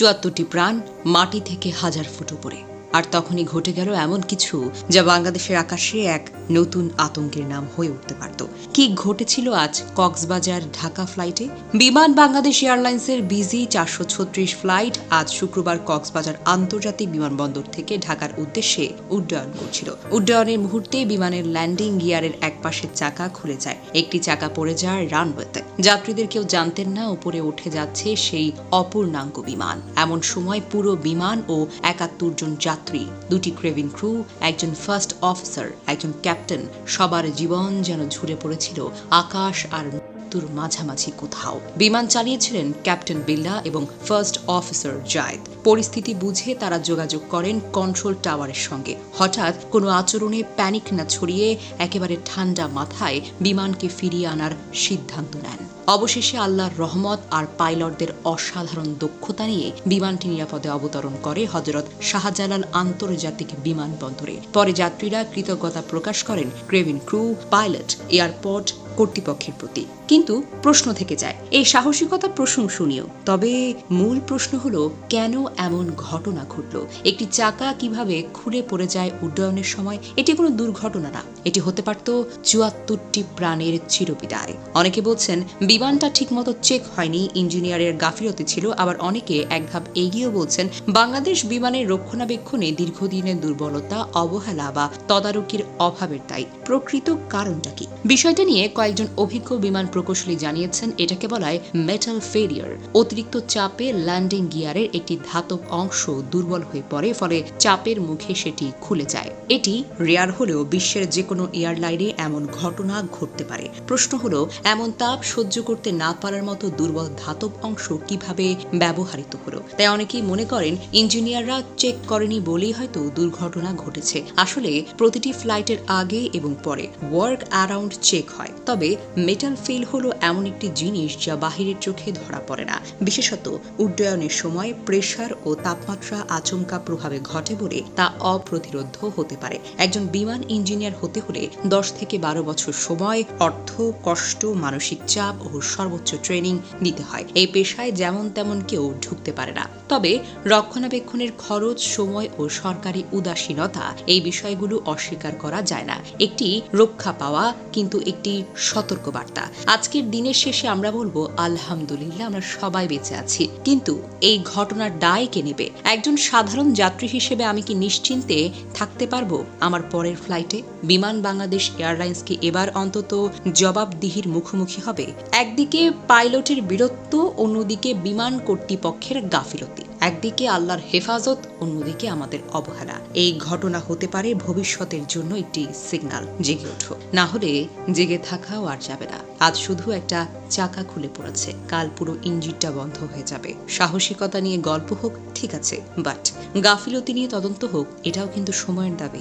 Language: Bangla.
চুয়াত্তরটি প্রাণ মাটি থেকে হাজার ফুট উপরে। আর তখনই ঘটে গেল এমন কিছু যা বাংলাদেশের আকাশে এক নতুন আতঙ্কের নাম হয়ে উঠতে পারত। কি ঘটেছিল আজ কক্সবাজার ঢাকা ফ্লাইটে? বিমান বাংলাদেশ এয়ারলাইন্সের বিজি চারশো ছত্রিশ ফ্লাইট আজ শুক্রবার কক্সবাজার আন্তর্জাতিক বিমানবন্দর থেকে ঢাকার উদ্দেশ্যে উড্ডয়ন করছিল। উড্ডয়নের মুহূর্তে বিমানের ল্যান্ডিং গিয়ারের এক পাশের চাকা খুলে যায়। একটি চাকা পড়ে যায় রানওয়েতে। যাত্রীদের কেউ জানতেন না উপরে উঠে যাচ্ছে সেই অপূর্ণাঙ্গ বিমান। এমন সময় পুরো বিমান ও একাত্তর জন যাত্রী দুটি ক্রেভিন ক্রু একজন ফার্স্ট অফিসার একজন ক্যাপ্টেন সবার জীবন যেন ঝুড়ে পড়েছিল আকাশ আর মৃত্যুর মাঝামাঝি কোথাও। বিমান চালিয়েছিলেন ক্যাপ্টেন বিল্লা এবং ফার্স্ট অফিসার জায়েদ। পরিস্থিতি বুঝে তারা যোগাযোগ করেন কন্ট্রোল টাওয়ারের সঙ্গে। হঠাৎ কোনো আচরণে প্যানিক না ছড়িয়ে একেবারে ঠান্ডা মাথায় বিমানকে ফিরিয়ে আনার সিদ্ধান্ত নেন। অবশেষে আল্লাহর রহমত আর পাইলটদের অসাধারণ দক্ষতা নিয়ে বিমানটি নিরাপদে অবতরণ করে হজরত শাহজালাল আন্তর্জাতিক বিমানবন্দরে। পরে যাত্রীরা কৃতজ্ঞতা প্রকাশ করেন ক্রেভিন ক্রু, পাইলট, এয়ারপোর্ট কর্তৃপক্ষের প্রতি। কিন্তু প্রশ্ন থেকে যায়, এই সাহসিকতা প্রশংসনীয় তবে মূল প্রশ্ন হলো, কেন এমন ঘটনা ঘটল? একটি চাকা কীভাবে খুলে পড়ে যায় উড্ডয়নের সময়? এটি কোনো দুর্ঘটনা না। এটি হতে পারত চুয়াত্তরটি প্রাণের চিরবিদায়। অনেকে বলছেন, বিমানটা ঠিকমতো চেক হয়নি, ইঞ্জিনিয়ারের গাফিলতি ছিল। আবার অনেকে এক ধাপ এগিয়েও বলছেন, বাংলাদেশ বিমানের রক্ষণাবেক্ষণে দীর্ঘদিনের দুর্বলতা, অবহেলা বা তদারকির অভাবের দায়ী প্রকৃত কারণটা কি? বিষয়টা নিয়ে কয়েকজন অভিজ্ঞ বিমান প্রকৌশলী জানিয়েছেন, এটাকে বলা হয় মেটাল ফেলিয়ার অতিরিক্ত চাপে ল্যান্ডিং গিয়ারের একটি ধাতব অংশ দুর্বল হয়ে পড়ে, ফলে চাপের মুখে সেটি খুলে যায়। এটি রেয়ার হলেও বিশ্বের যে কোনো এয়ারলাইনে এমন ঘটনা ঘটতে পারে। প্রশ্ন হলো, এমন তাপ সহ্য করতে না পারার মতো দুর্বল ধাতব অংশ কীভাবে ব্যবহারিত হলো? তাই অনেকেই মনে করেন, ইঞ্জিনিয়াররা চেক করেনি বলেই হয়তো দুর্ঘটনা ঘটেছে। আসলে প্রতিটি ফ্লাইটের আগে এবং পরে ওয়ার্ক অ্যারাউন্ড চেক হয়। তবে মেটাল ফিল হলো এমন একটি জিনিস যা বাহিরের চোখে ধরা পড়ে না। বিশেষত উড্ডয়নের সময় প্রেশার ও তাপমাত্রা আচমকা প্রভাবে ঘটে বলে তা অপ্রতিরোধ হতে পারে। একজন বিমান ইঞ্জিনিয়ার হতে হলে দশ থেকে বারো বছর সময়, অর্থ, কষ্ট, মানসিক চাপ ও সর্বোচ্চ ট্রেনিং নিতে হয়। এই পেশায় যেমন তেমন কেউ ঢুকতে পারে না। তবে রক্ষণাবেক্ষণের খরচ, সময় ও সরকারি উদাসীনতা এই বিষয়গুলো অস্বীকার করা যায় না। একটি রক্ষা পাওয়া কিন্তু একটি সতর্কবার্তা। আজকের দিনের শেষে আমরা বলব, আলহামদুলিল্লাহ, আমরা সবাই বেঁচে আছি। কিন্তু এই ঘটনার দায় কে নেবে? একজন সাধারণ যাত্রী হিসেবে আমি কি নিশ্চিন্তে থাকতে পারব আমার পরের ফ্লাইটে? বিমান বাংলাদেশ এয়ারলাইন্স কি এবার অন্তত জবাবদিহির মুখোমুখি হবে? একদিকে পাইলটের বীরত্ব, অন্যদিকে বিমান কর্তৃপক্ষের গাফিলতি। একদিকে আল্লাহর হেফাজত, অন্যদিকে আমাদের অবহেলা। এই ঘটনা হতে পারে ভবিষ্যতের জন্য একটি সিগন্যাল জেগে ওঠো। না হলে জেগে থাকাও আর যাবে না। আজ শুধু একটা চাকা খুলে পড়েছে। কাল পুরো ইঞ্জিনটা বন্ধ হয়ে যাবে। সাহসিকতা নিয়ে গল্প হোক, ঠিক আছে, বাট গাফিলতি নিয়ে তদন্ত হোক, এটাও কিন্তু সময়ের দাবি।